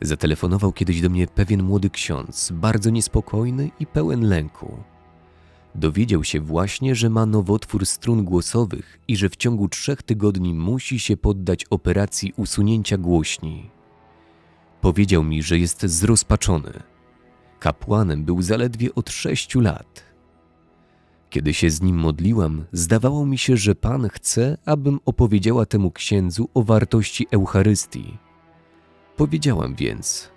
Zatelefonował kiedyś do mnie pewien młody ksiądz, bardzo niespokojny i pełen lęku. Dowiedział się właśnie, że ma nowotwór strun głosowych i że w ciągu trzech tygodni musi się poddać operacji usunięcia głośni. Powiedział mi, że jest zrozpaczony. Kapłanem był zaledwie od sześciu lat. Kiedy się z nim modliłam, zdawało mi się, że Pan chce, abym opowiedziała temu księdzu o wartości Eucharystii. Powiedziałam więc: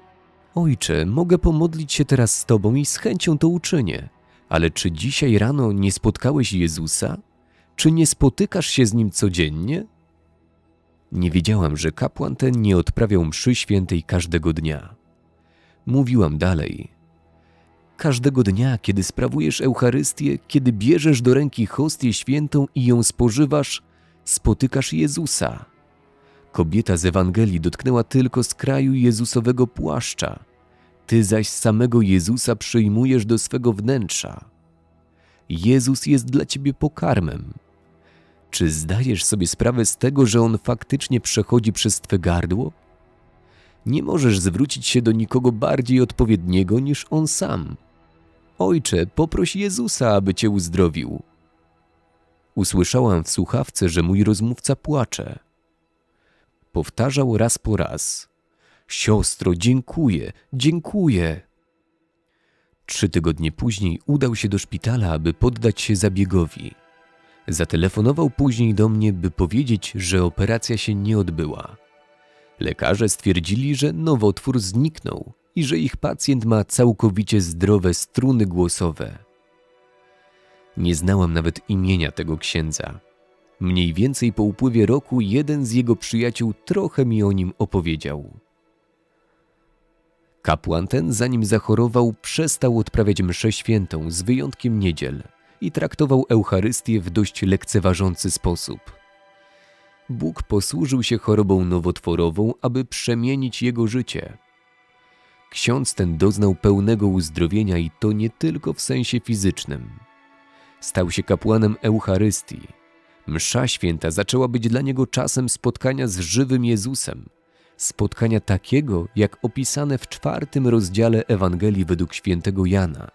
Ojcze, mogę pomodlić się teraz z Tobą i z chęcią to uczynię, ale czy dzisiaj rano nie spotkałeś Jezusa? Czy nie spotykasz się z nim codziennie? Nie wiedziałam, że kapłan ten nie odprawiał mszy świętej każdego dnia. Mówiłam dalej. Każdego dnia, kiedy sprawujesz Eucharystię, kiedy bierzesz do ręki hostię świętą i ją spożywasz, spotykasz Jezusa. Kobieta z Ewangelii dotknęła tylko skraju Jezusowego płaszcza. Ty zaś samego Jezusa przyjmujesz do swego wnętrza. Jezus jest dla ciebie pokarmem. Czy zdajesz sobie sprawę z tego, że On faktycznie przechodzi przez twe gardło? Nie możesz zwrócić się do nikogo bardziej odpowiedniego niż On sam. Ojcze, poproś Jezusa, aby cię uzdrowił. Usłyszałam w słuchawce, że mój rozmówca płacze. Powtarzał raz po raz: Siostro, dziękuję, dziękuję. Trzy tygodnie później udał się do szpitala, aby poddać się zabiegowi. Zatelefonował później do mnie, by powiedzieć, że operacja się nie odbyła. Lekarze stwierdzili, że nowotwór zniknął i że ich pacjent ma całkowicie zdrowe struny głosowe. Nie znałam nawet imienia tego księdza. Mniej więcej po upływie roku jeden z jego przyjaciół trochę mi o nim opowiedział. Kapłan ten, zanim zachorował, przestał odprawiać mszę świętą z wyjątkiem niedziel i traktował Eucharystię w dość lekceważący sposób. Bóg posłużył się chorobą nowotworową, aby przemienić jego życie. Ksiądz ten doznał pełnego uzdrowienia i to nie tylko w sensie fizycznym. Stał się kapłanem Eucharystii. Msza święta zaczęła być dla niego czasem spotkania z żywym Jezusem. Spotkania takiego, jak opisane w czwartym rozdziale Ewangelii według świętego Jana.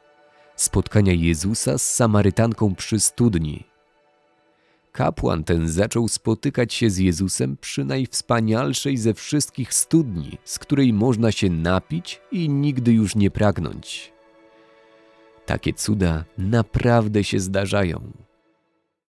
Spotkania Jezusa z Samarytanką przy studni. Kapłan ten zaczął spotykać się z Jezusem przy najwspanialszej ze wszystkich studni, z której można się napić i nigdy już nie pragnąć. Takie cuda naprawdę się zdarzają.